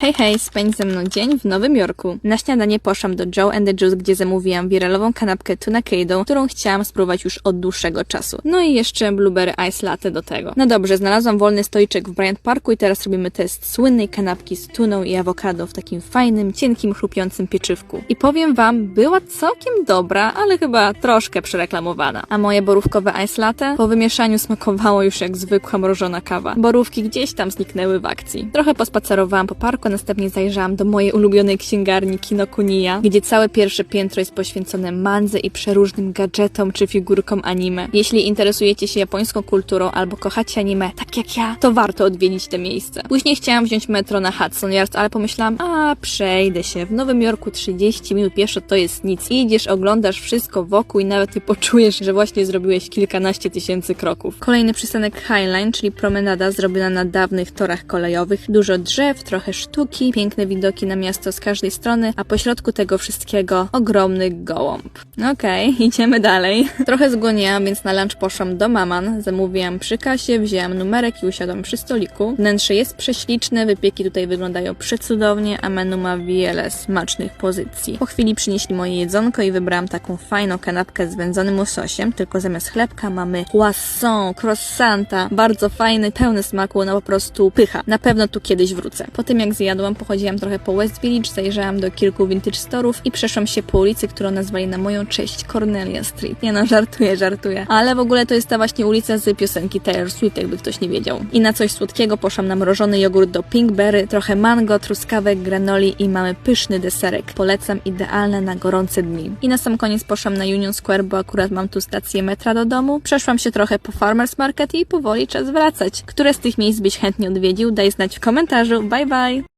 Hej, hej, spędź ze mną dzień w Nowym Jorku. Na śniadanie poszłam do Joe and the Juice, gdzie zamówiłam wiralową kanapkę tuna Kado, którą chciałam spróbować już od dłuższego czasu. No i jeszcze blueberry ice latte do tego. No dobrze, znalazłam wolny stoliczek w Bryant Parku i teraz robimy test słynnej kanapki z tuną i awokado w takim fajnym, cienkim, chrupiącym pieczywku. I powiem wam, była całkiem dobra, ale chyba troszkę przereklamowana. A moje borówkowe ice latte po wymieszaniu smakowało już jak zwykła mrożona kawa. Borówki gdzieś tam zniknęły w akcji. Trochę pospacerowałam po parku, następnie zajrzałam do mojej ulubionej księgarni Kinokuniya, gdzie całe pierwsze piętro jest poświęcone mandze i przeróżnym gadżetom czy figurkom anime. Jeśli interesujecie się japońską kulturą albo kochacie anime, tak jak ja, to warto odwiedzić te miejsce. Później chciałam wziąć metro na Hudson Yards, ale pomyślałam, a przejdę się. W Nowym Jorku 30 minut pieszo to jest nic. Idziesz, oglądasz wszystko wokół i nawet nie poczujesz, że właśnie zrobiłeś kilkanaście tysięcy kroków. Kolejny przystanek Highline, czyli promenada zrobiona na dawnych torach kolejowych. Dużo drzew, trochę piękne widoki na miasto z każdej strony, a pośrodku tego wszystkiego ogromny gołąb. Okej, idziemy dalej. Trochę zgłoniłam, więc na lunch poszłam do Maman, zamówiłam przy kasie, wzięłam numerek i usiadłam przy stoliku. Wnętrze jest prześliczne, wypieki tutaj wyglądają przecudownie, a menu ma wiele smacznych pozycji. Po chwili przynieśli moje jedzonko i wybrałam taką fajną kanapkę z wędzonym łososiem, tylko zamiast chlebka mamy croissant, croissanta, bardzo fajny, pełny smaku, no po prostu pycha. Na pewno tu kiedyś wrócę. Po tym jak zjadłam, pochodziłam trochę po West Village, zajrzałam do kilku vintage storów i przeszłam się po ulicy, którą nazwali na moją cześć Cornelia Street. Nie no, żartuję, żartuję. Ale w ogóle to jest ta właśnie ulica z piosenki Taylor Swift, jakby ktoś nie wiedział. I na coś słodkiego poszłam na mrożony jogurt do Pinkberry, trochę mango, truskawek, granoli i mamy pyszny deserek. Polecam, idealne na gorące dni. I na sam koniec poszłam na Union Square, bo akurat mam tu stację metra do domu. Przeszłam się trochę po Farmers Market i powoli czas wracać. Które z tych miejsc byś chętnie odwiedził? Daj znać w komentarzu. Bye bye!